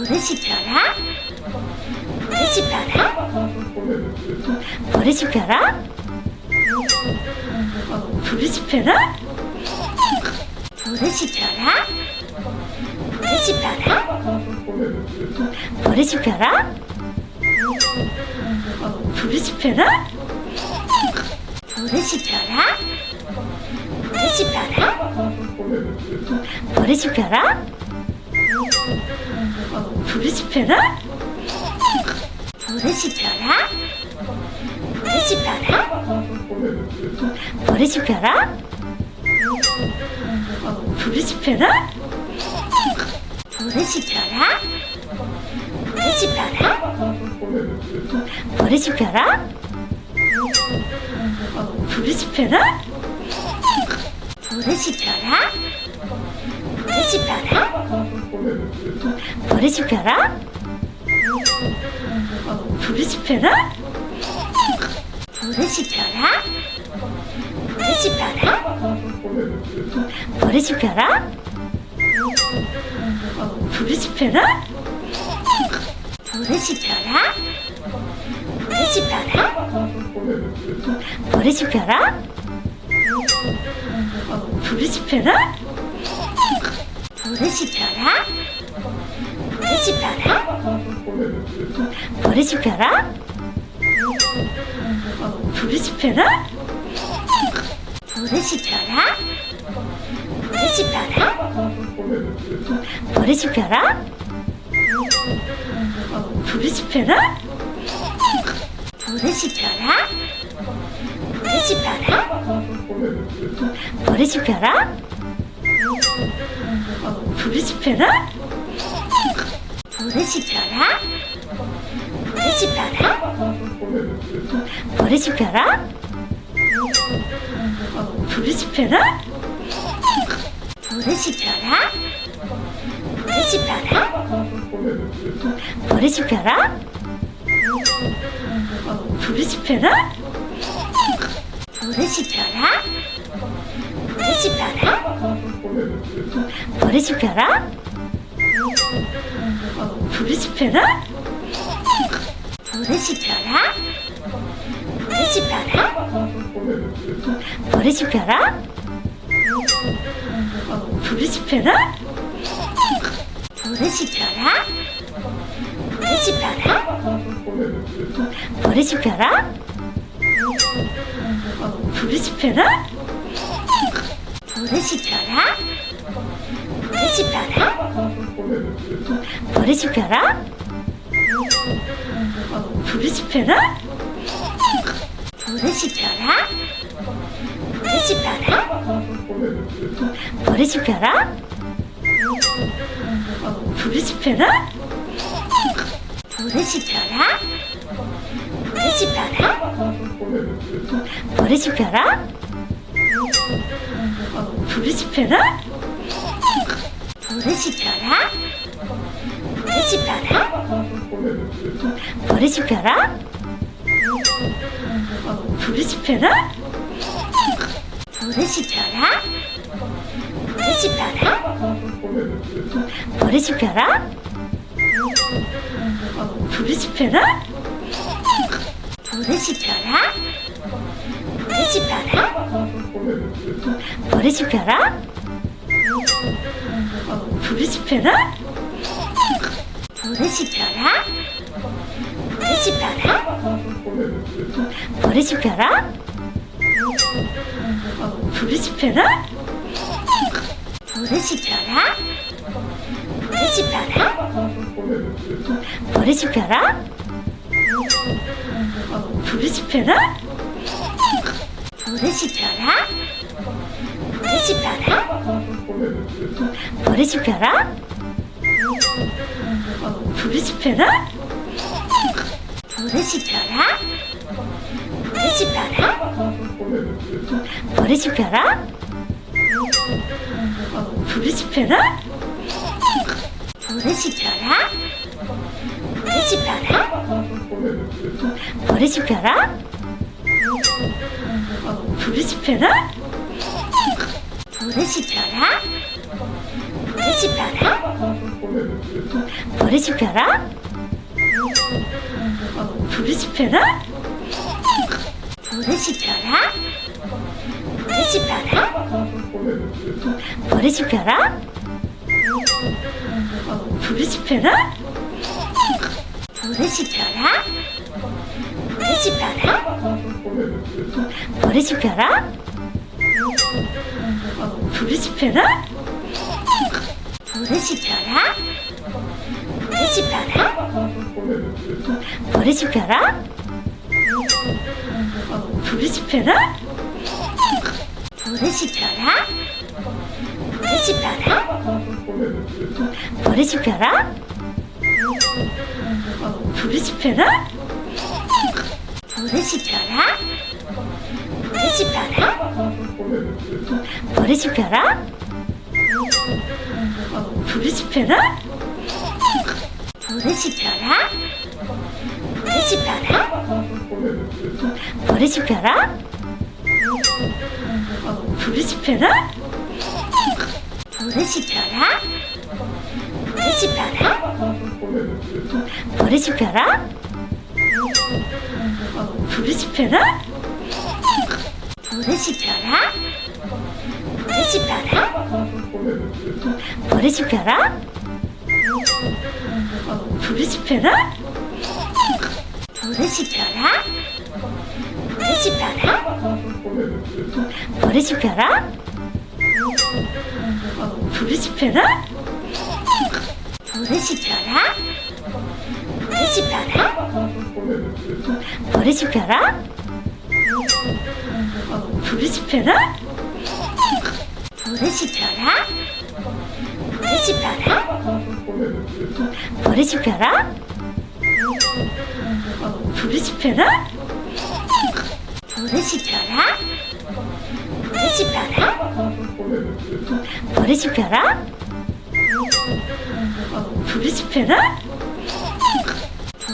버릇이 펴라 버릇이 펴라 버릇이 펴라 버릇이 펴라 버릇이 펴라 버릇이 펴라 버릇이 펴라 버릇이 펴라 버릇이 펴라 버릇이 펴라 버릇이 펴라 버릇이 펴라 버릇이 펴라 버릇이 펴라 버릇이 펴라 버릇이 펴라 버릇이 펴라 버릇이 펴라 버릇이 펴라 버릇이 펴라 버릇이 펴라 버릇이 펴라 버릇이 펴라 버릇이 펴라 버릇이 펴라 버릇이 펴라 버릇이 펴라 버릇이 펴라 버릇이 펴라 버릇이 펴라 버릇이 펴라 버릇이 펴라 버릇이 펴라 버릇이 펴라 버릇이 펴라 버릇이 펴라 버릇이 펴라 버릇이 펴라 버릇이 펴라 버릇이 펴라 버릇이 펴라 버릇이 펴라 버릇이 펴라 버릇이 펴라 버릇이 펴라 버릇이 펴라 버릇이 펴라 버릇이 펴라 버릇이 펴라 버릇이 펴라 버릇이 펴라 버릇이 펴라 버릇이 펴라 버릇이 펴라 버릇이 펴라 버릇이 펴라 버릇이 펴라 버릇이 펴라 버릇이 펴라 버릇이 펴라 버릇이 펴라 버릇이 펴라 버릇이 펴라 버릇이 펴라 버릇이 펴라 버릇이 펴라 버릇이 펴라 버릇이 펴라 버릇이 펴라 버릇이 펴라 버릇이 펴라 버릇이 펴라 버릇이 펴라 버릇이 펴라 버릇이 펴라 버릇이 펴라 버릇이 펴라 버릇이 펴라 버릇이 펴라 버릇이 펴라 버릇이 펴라 버릇이 펴라 버릇이 펴라 버릇이 펴라 버릇이 펴라 버릇이 펴라 버릇이 펴라 버릇이 펴라 버릇이 펴라 버릇이 펴라 버릇이 펴라 버릇이 펴라 버릇이 펴라 버릇이 펴라 버릇이 펴라 버릇이 펴라 버릇이 펴라 버릇이 펴라 버릇이 펴라 버릇이 펴라 버릇이 펴라 버릇이 펴라 버릇이 펴라 버릇이 펴라 버릇이 펴라 버릇이 펴라 버릇이 펴라 버릇이 펴라 버릇이 펴라 버릇이 펴라 버릇이 펴라 버릇이 펴라 버릇이 펴라 버릇이 펴라 버릇이 펴라 버릇이 펴라 버릇이 펴라 버릇이 펴라 버릇이 펴라 버릇이 펴라? 버릇이 펴라? 버릇이 펴라? 버릇이 펴라? 버릇이 펴라? 버릇이 펴라? 버릇이 펴라? 버릇이 펴라? 버릇이 펴라 버릇이 펴라 버릇이 펴라 버릇이 펴라 버릇이 펴라 버릇이 펴라 버릇이 펴라 버릇이 펴라 버릇이 펴라 버릇이 펴라 버릇이 펴라 버릇이 펴라 버릇이 펴라 버릇이 펴라 버릇이 펴라 버릇이 펴라 버릇이 펴라 버릇이 펴라 버릇이 펴라 버릇이 펴라 버릇이 펴라 버릇이 펴라 버릇이 펴라 버릇이 펴라 버릇이 펴라 버릇이 펴라 버릇이 펴라 버릇이 펴라 버릇이 펴라 버릇이 펴라 버릇이 펴라 버릇이 펴라 버릇이 펴라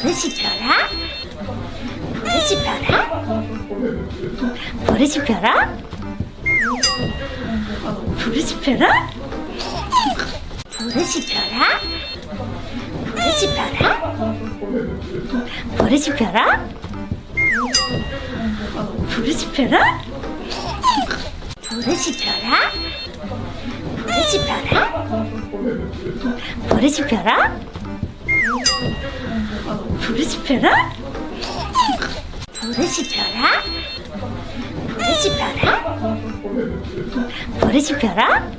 버릇이 펴라 버릇이 펴라 버릇이 펴라 버릇이 펴라 버릇이 펴라 버릇이 펴라 버릇이 펴라 버릇이 펴라 버릇이 펴라 버릇이 펴라 버릇이 펴라 버릇이 펴라 버릇이 펴라 버릇이 펴라 버릇이 펴라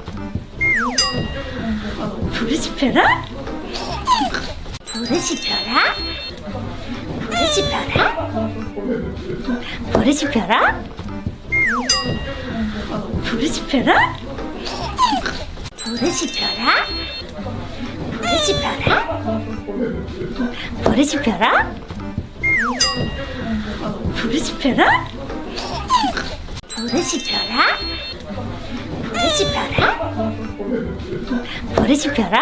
버릇이 펴라 버릇이 펴라 버릇이 펴라 버릇이 펴라 버릇이 펴라 버릇이 펴라 버릇이 펴라 버릇이 펴라 버릇이 펴라 버릇이 펴라 버릇이 펴라 버릇이 펴라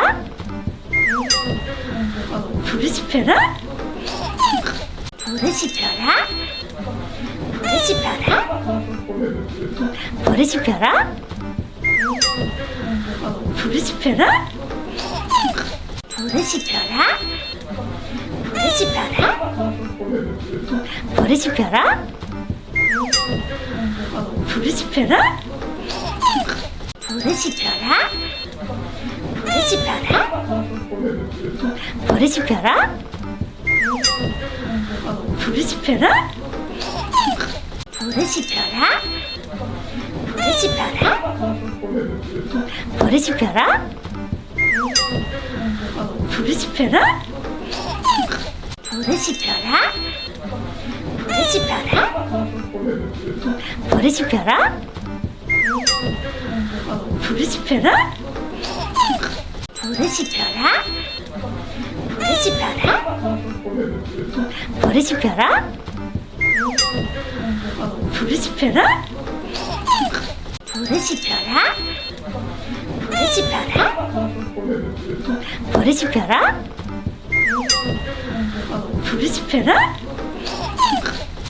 버릇이 펴라 버릇이 펴라 버릇이 펴라 버릇이 펴라 버릇이 펴라 버릇이 펴라 버릇이 펴라 버릇이 펴라 버릇이 펴라 버릇이 펴라 버릇이 펴라 버릇이 펴라 버릇이 펴라 버릇이 펴라 버릇이 펴라 버릇이 펴라 버릇이 펴라 버릇이 펴라 버릇이 펴라 버릇이 펴라 버릇이 펴라 버릇이 펴라 버릇이 펴라 버릇이 펴라 버릇이 펴라 버릇이 펴라 버릇이 펴라 버릇이 펴라 버릇이 펴라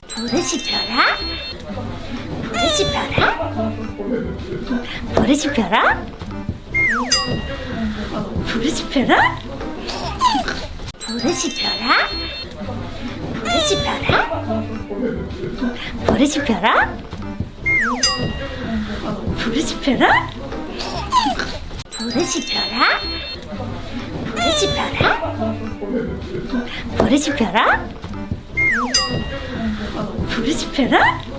버릇이 펴라 버릇이 펴라 버릇이 펴라 버릇이 펴라 버릇이 펴라 버릇이 펴라 버릇이 펴라 버릇이 펴라 버릇이 펴라? 버릇이 펴라? 버릇이 펴라? 버릇이 펴라